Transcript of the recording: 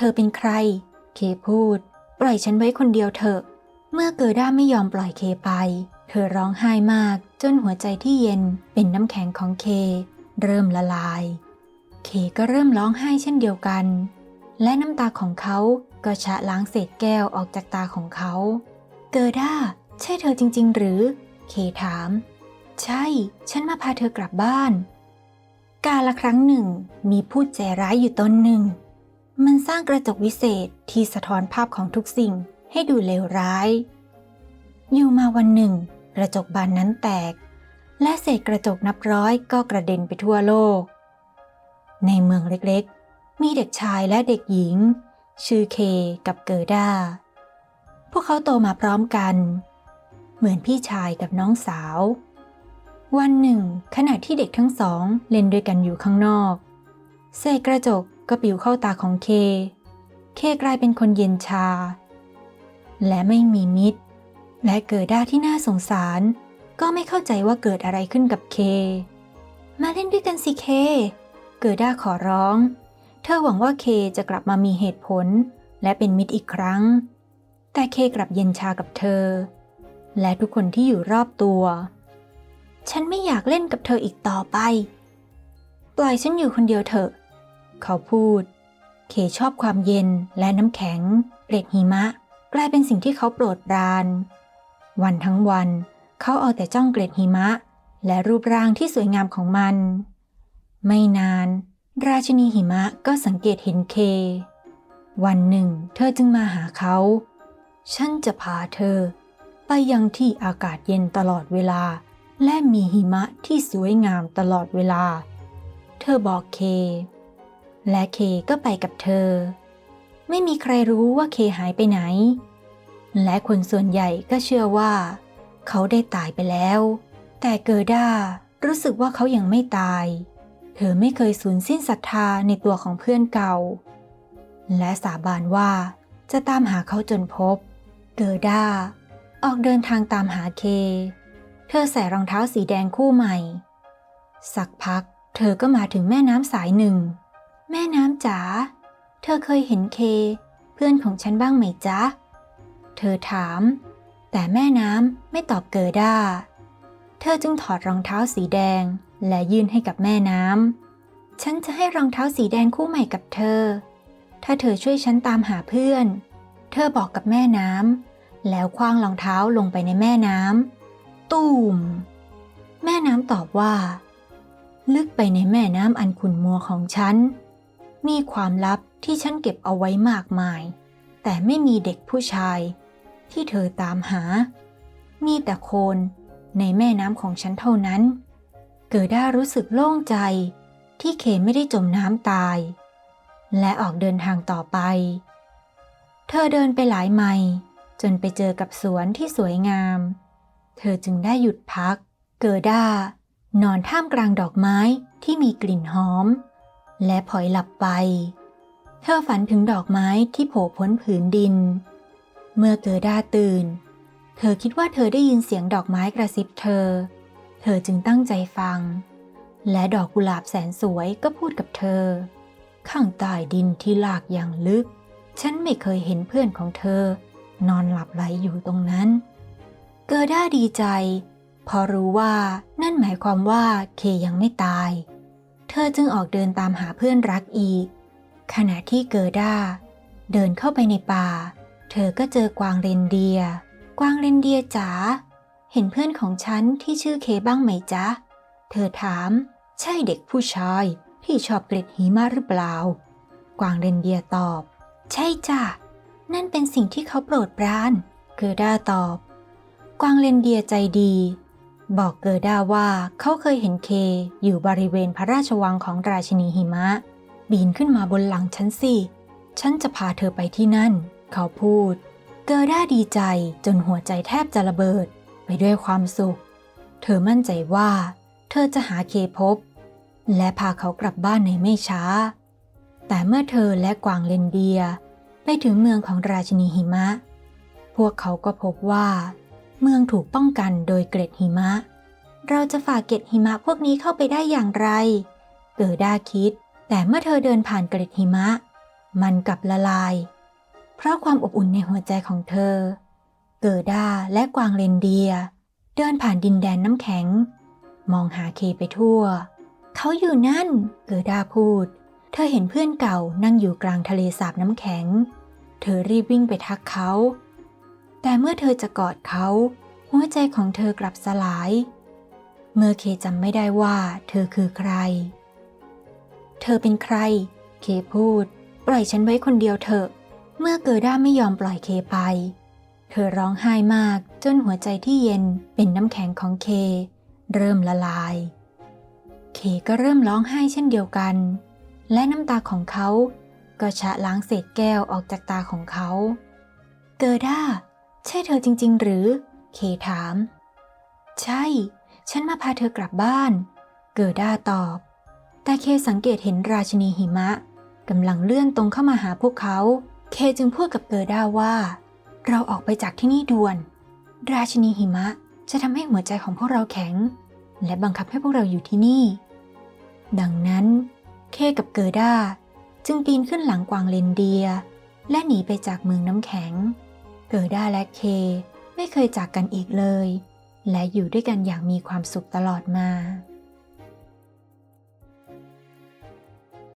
เธอเป็นใคร เคพูด ปล่อยฉันไว้คนเดียวเถอะ เมื่อเกิด้าไม่ยอมปล่อยเคไป เธอร้องไห้มาก จนหัวใจที่เย็นเป็นน้ำแข็งของเค เริ่มละลาย เคก็เริ่มร้องไห้เช่นเดียวกัน และน้ำตาของเขาก็ชะล้างเศษแก้วออกจากตาของเขา เกิด้า ใช่เธอจริง ๆ หรือ เคถาม ใช่ ฉันมาพาเธอกลับบ้าน กาละครั้งหนึ่งมีผู้ใจร้ายอยู่ตนหนึ่ง มันสร้างกระจกวิเศษที่สะท้อนภาพของทุกสิ่งให้ดูเลวร้าย อยู่มาวันหนึ่ง กระจกบานนั้นแตก และเศษกระจกนับร้อยก็กระเด็นไปทั่วโลก ในเมืองเล็กๆ มีเด็กชายและเด็กหญิง ชื่อเคกับเกิด้าพวกเขาโตมาพร้อมกัน เหมือนพี่ชายกับน้องสาว วันหนึ่ง ขณะที่เด็กทั้งสองเล่นด้วยกันอยู่ข้างนอก เศษกระจก ก็ปลิวเข้าตาของเค เคกลายเป็นคนเย็นชา และไม่มีมิตร และเกิดด้าที่น่าสงสาร ก็ไม่เข้าใจว่าเกิดอะไรขึ้นกับเค มาเล่นด้วยกันสิเค เกิดด้าขอร้อง เธอหวังว่าเคจะกลับมามีเหตุผล และเป็นมิตรอีกครั้ง แต่เคกลับเย็นชากับเธอ และทุกคนที่อยู่รอบตัว ฉันไม่อยากเล่นกับเธออีกต่อไป ปล่อยฉันอยู่คนเดียวเถอะ เขาพูด เคชอบความเย็นและน้ำแข็งเกล็ดหิมะ กลายเป็นสิ่งที่เขาโปรดปราน วันทั้งวัน เขาเอาแต่จ้องเกล็ดหิมะ และรูปร่างที่สวยงามของมัน ไม่นาน ราชินีหิมะก็สังเกตเห็นเค วันหนึ่ง เธอจึงมาหาเขา ฉันจะพาเธอ ไปยังที่อากาศเย็นตลอดเวลา และมีหิมะที่สวยงามตลอดเวลา เธอบอกเค และเคก็ไปกับเธอ ไม่มีใครรู้ว่าเคหายไปไหน และคนส่วนใหญ่ก็เชื่อว่า เขาได้ตายไปแล้ว แต่เกิด้ารู้สึกว่าเขายังไม่ตาย เธอไม่เคยสูญสิ้นศรัทธาในตัวของเพื่อนเก่า และสาบานว่าจะตามหาเขาจนพบ เกิด้า ออกเดินทางตามหาเค เธอใส่รองเท้าสีแดงคู่ใหม่ สักพัก เธอก็มาถึงแม่น้ำสายหนึ่ง แม่น้ำจ๋า เธอเคยเห็นเค เพื่อนของฉันบ้างไหมจ๊ะ เธอถาม แต่แม่น้ำไม่ตอบเกิด้า เธอจึงถอดรองเท้าสีแดง และยื่นให้กับแม่น้ำ ฉันจะให้รองเท้าสีแดงคู่ใหม่กับเธอ ถ้าเธอช่วยฉันตามหาเพื่อน เธอบอกกับแม่น้ำ แล้วคว้างรองเท้าลงไปในแม่น้ำตูมแม่น้ำตอบว่า ลึกไปในแม่น้ำอันขุ่นมัวของฉัน มีความลับที่ฉันเก็บเอาไว้มากมาย แต่ไม่มีเด็กผู้ชาย ที่เธอตามหา มีแต่โคนในแม่น้ำของฉันเท่านั้น เกิดได้รู้สึกโล่งใจที่เคไม่ได้จมน้ำตาย และออกเดินทางต่อไป เธอเดินไปหลายไมล์จนไปเจอกับสวนที่สวยงาม เธอจึงได้หยุดพัก เกิด้านอนท่ามกลางดอกไม้ที่มีกลิ่นหอม และพลอยหลับไป เธอฝันถึงดอกไม้ที่โผล่พ้นผืนดิน เมื่อเกิด้าตื่น เธอคิดว่าเธอได้ยินเสียงดอกไม้กระซิบเธอ เธอจึงตั้งใจฟัง และดอกกุหลาบแสนสวยก็พูดกับเธอ ข้างใต้ดินที่ลากอย่างลึก ฉันไม่เคยเห็นเพื่อนของเธอ นอนหลับไหลอยู่ตรงนั้น เกิด้าดีใจพอรู้ว่านั่นหมายความว่าเคยังไม่ตาย เธอจึงออกเดินตามหาเพื่อนรักอีก ขณะที่เกิด้า เดินเข้าไปในป่า เธอก็เจอกวางเรนเดีย กวางเรนเดียจ๋า เห็นเพื่อนของฉันที่ชื่อเคบ้างไหมจ๊ะ เธอถาม ใช่เด็กผู้ชายที่ชอบเกล็ดหิมะหรือเปล่า กวางเรนเดียตอบ ใช่จ้ะ นั่นเป็นสิ่งที่เขาโปรดปราน เกอด้าตอบ กวางเรนเดียใจดี บอกเกอด้าว่าเขาเคยเห็นเคอยู่บริเวณพระราชวังของราชินีหิมะบินขึ้นมาบนหลังฉันสิ ฉันจะพาเธอไปที่นั่น เขาพูด เกอด้าดีใจจนหัวใจแทบจะระเบิด ไปด้วยความสุข เธอมั่นใจว่า เธอจะหาเคพบ และพาเขากลับบ้านในไม่ช้า แต่เมื่อเธอและกวางเลนเดีย ไปถึงเมืองของราชินีหิมะ พวกเขาก็พบว่า เมืองถูกป้องกันโดยเกล็ดหิมะ เราจะฝ่าเกล็ดหิมะพวกนี้เข้าไปได้อย่างไร เกิด้าคิด แต่เมื่อเธอเดินผ่านเกล็ดหิมะ มันกลับละลาย เพราะความอบอุ่นในหัวใจของเธอ เกิด้าและกวางเรนเดีย เดินผ่านดินแดนน้ำแข็ง มองหาเคไปทั่ว เขาอยู่นั่น เกิด้าพูด เธอเห็นเพื่อนเก่านั่งอยู่กลางทะเลสาบน้ำแข็ง เธอรีบวิ่งไปทักเขา แต่เมื่อเธอจะกอดเขา หัวใจของเธอกลับสลาย เมื่อเคจำไม่ได้ว่าเธอคือใคร เธอเป็นใคร เคพูด ปล่อยฉันไว้คนเดียวเถอะ เมื่อเกิด้าไม่ยอมปล่อยเคไป เธอร้องไห้มากจนหัวใจที่เย็นเป็นน้ำแข็งของเค เริ่มละลาย เคก็เริ่มร้องไห้เช่นเดียวกัน และน้ำตาของเขาก็ชะล้างเศษแก้วออกจากตาของเขา เกิด้า ใช่เธอจริง ๆ หรือ เคถาม ใช่ ฉันมาพาเธอกลับบ้าน เกิด้าตอบ แต่เคสังเกตเห็นราชินีหิมะกำลังเลื่อนตรงเข้ามาหาพวกเขา เคจึงพูดกับเกิด้าว่า เราออกไปจากที่นี่ด่วน ราชินีหิมะจะทำให้หัวใจของพวกเราแข็ง และบังคับให้พวกเราอยู่ที่นี่ ดังนั้น เคกับเกิด้าจึงปีนขึ้นหลังกวางเลนเดีย และหนีไปจากเมืองน้ำแข็ง เกิด้าและเคไม่เคยจากกันอีกเลย และอยู่ด้วยกันอย่างมีความสุขตลอดมา